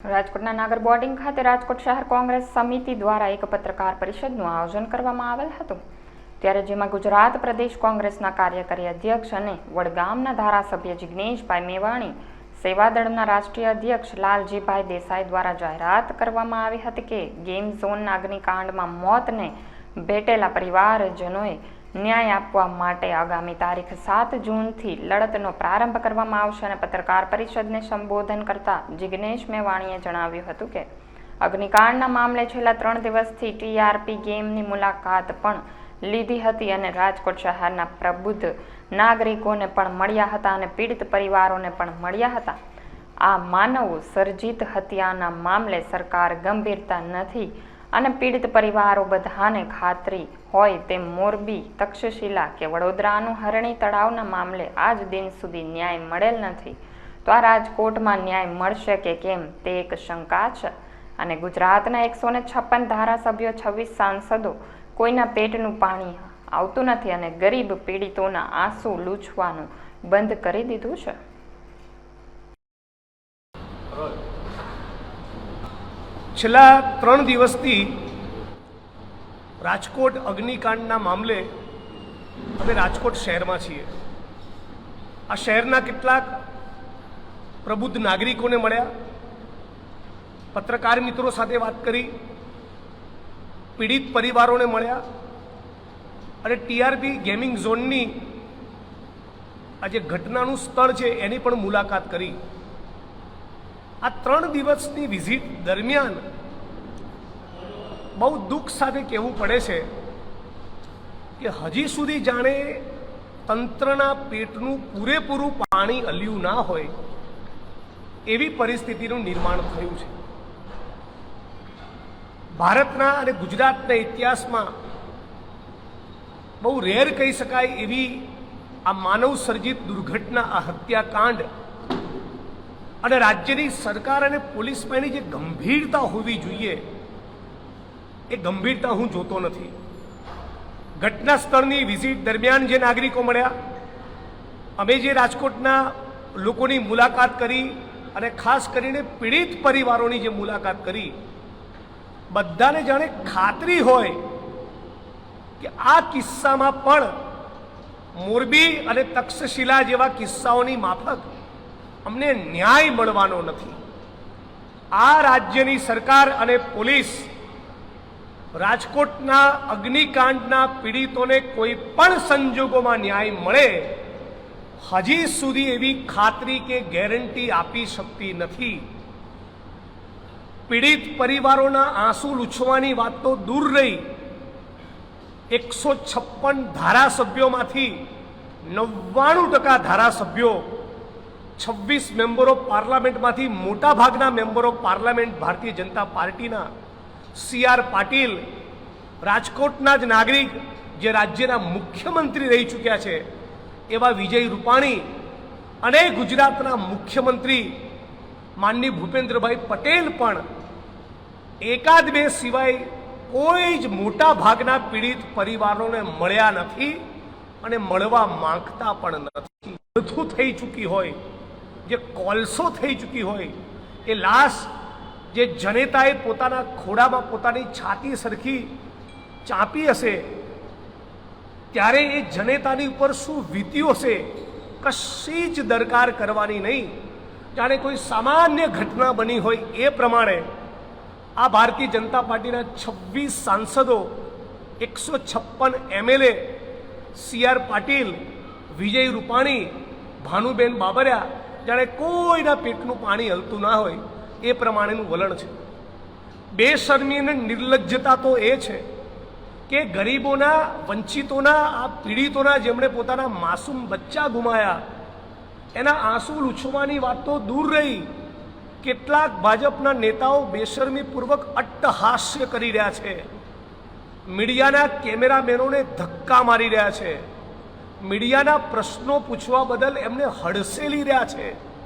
રાજકોટના નાગર બોર્ડિંગ ખાતે રાજકોટ શહેર કોંગ્રેસ સમિતિ દ્વારા એક પત્રકાર પરિષદનું આયોજન કરવામાં આવેલ હતું. ત્યારે જેમાં ગુજરાત પ્રદેશ કોંગ્રેસના કાર્યકારી અધ્યક્ષ અને વડગામના ધારાસભ્ય જિગ્નેશભાઈ મેવાણી, સેવાદળના રાષ્ટ્રીય અધ્યક્ષ લાલજીભાઈ દેસાઈ દ્વારા જાહેરાત કરવામાં આવી હતી કે ગેમ ઝોનના અગ્નિકાંડમાં મોતને ભેટેલા પરિવારજનોએ ન્યાય આપવા માટે આગામી તારીખ સાત જૂનથી લડતનો પ્રારંભ કરવામાં આવશે અને પત્રકાર પરિષદને સંબોધન કરતા જિગ્નેશ મેવાણીએ જણાવ્યું હતું કે, અગ્નિકાંડના મામલે છેલ્લા ત્રણ દિવસથી ટીઆરપી ગેમની મુલાકાત પણ લીધી હતી અને રાજકોટ શહેરના પ્રબુદ્ધ નાગરિકોને પણ મળ્યા હતા અને પીડિત પરિવારોને પણ મળ્યા હતા. આ માનવ સર્જિત હત્યાના મામલે સરકાર ગંભીરતા નથી અને પીડિત પરિવારો બધાને ખાતરી હોય તેમ મોરબી, તક્ષશિલા કે વડોદરાનું હરણી તળાવના મામલે આજ દિન સુધી ન્યાય મળેલ નથી. તો આ રાજકોટમાં ન્યાય મળશે કે કેમ તે એક શંકા છે. અને ગુજરાતના એકસો ને છપ્પન ધારાસભ્યો, છવ્વીસ સાંસદો કોઈના પેટનું પાણી આવતું નથી અને ગરીબ પીડિતોના આંસુ લૂછવાનું બંધ કરી દીધું છે. છેલ્લા ત્રણ દિવસથી રાજકોટ અગ્નિકાંડના મામલે અમે રાજકોટ શહેરમાં છીએ. આ શહેરના કેટલાક પ્રબુદ્ધ નાગરિકોને મળ્યા, પત્રકાર મિત્રો સાથે વાત કરી, પીડિત પરિવારોને મળ્યા અને ટીઆરપી ગેમિંગ ઝોનની આ જે ઘટનાનું સ્થળ છે એની પણ મુલાકાત કરી. આ ત્રણ દિવસની વિઝિટ દરમિયાન બહુ દુઃખ સાથે કહેવું પડે છે કે હજી સુધી જાણે તંત્રના પેટનું પૂરેપૂરું પાણી અલ્યું ના હોય એવી પરિસ્થિતિનું નિર્માણ થયું છે. ભારતના અને ગુજરાતના ઇતિહાસમાં બહુ રેર કહી શકાય એવી આ માનવ સર્જિત દુર્ઘટના, આ હત્યાકાંડ અને રાજ્યની સરકાર અને પોલીસમાંની જે ગંભીરતા હોવી જોઈએ, એ ગંભીરતા હું જોતો નથી. ઘટના સ્થળની વિઝિટ દરમિયાન જે નાગરિકો મળ્યા, અમે જે રાજકોટના લોકોની મુલાકાત કરી અને ખાસ કરીને પીડિત પરિવારોની જે મુલાકાત કરી, બધાને જાણે ખાતરી હોય કે આ કિસ્સામાં પણ મોરબી અને તક્ષશિલા જેવા કિસ્સાઓની માફક અમને ન્યાય મળવાનો નથી. આ રાજ્યની સરકાર અને પોલીસ રાજકોટના અગ્નિકાંડના પીડિતોને કોઈ પણ સંજોગોમાં ન્યાય મળે, હજી સુધી એવી ખાતરી કે ગેરંટી આપી શકતી નથી. પીડિત પરિવારોના આંસુ લૂછવાની વાત તો દૂર રહી. એકસો છપ્પન ધારાસભ્યોમાંથી નવ્વાણું ટકા ધારાસભ્યો છવ્વીસ મેમ્બર પાર્લામેન્ટમાંથી મોટા ભાગના મેમ્બર પાર્લામેન્ટ ભારતીય જનતા પાર્ટીના. સી આર પાટીલ, રાજકોટના જ નાગરિક જે રાજ્યના મુખ્યમંત્રી રહી ચૂક્યા છે, એવા વિજય રૂપાણી અને ગુજરાતના મુખ્યમંત્રી માનની ભૂપેન્દ્રભાઈ પટેલ પણ એકાદ બે સિવાય કોઈ જ મોટા ભાગના પીડિત પરિવારોને મળ્યા નથી અને મળવા માંગતા પણ નથી. થઈ ચૂકી હોય. જે કોલસો થઈ ચૂકી હોય, એ લાશ જે જનેતાએ પોતાના ખોડામાં પોતાની છાતી સરખી ચાંપી હશે, ત્યારે એ જનેતાની ઉપર શું વીત્યું હશે, કશી જ દરકાર કરવાની નહીં. જાણે કોઈ સામાન્ય ઘટના બની હોય એ પ્રમાણે આ ભારતીય જનતા પાર્ટીના છવ્વીસ સાંસદો, એકસો છપ્પન MLA, C R Patil, Vijay Rupani, Bhanuben Babariya જાણે કોઈના પેટનું પાણી હલતું ના હોય, એ પ્રમાણેનું વલણ છે. બેશરમી અને નિર્લજ્જતા તો એ છે કે ગરીબોના, વંચિતોના, આ પીડિતોના જેમણે પોતાના માસૂમ બચ્ચા ગુમાયા, એના આંસુ લૂછવાની વાત તો દૂર રહી. કેટલાક ભાજપના નેતાઓ બેશરમીપૂર્વક અટ્ટહાસ્ય કરી રહ્યા છે. મીડિયાના કેમેરામેનોને ધક્કા મારી રહ્યા છે. મીડિયાના પ્રશ્નો પૂછવા બદલ એમને હડસેલી રહ્યા છે.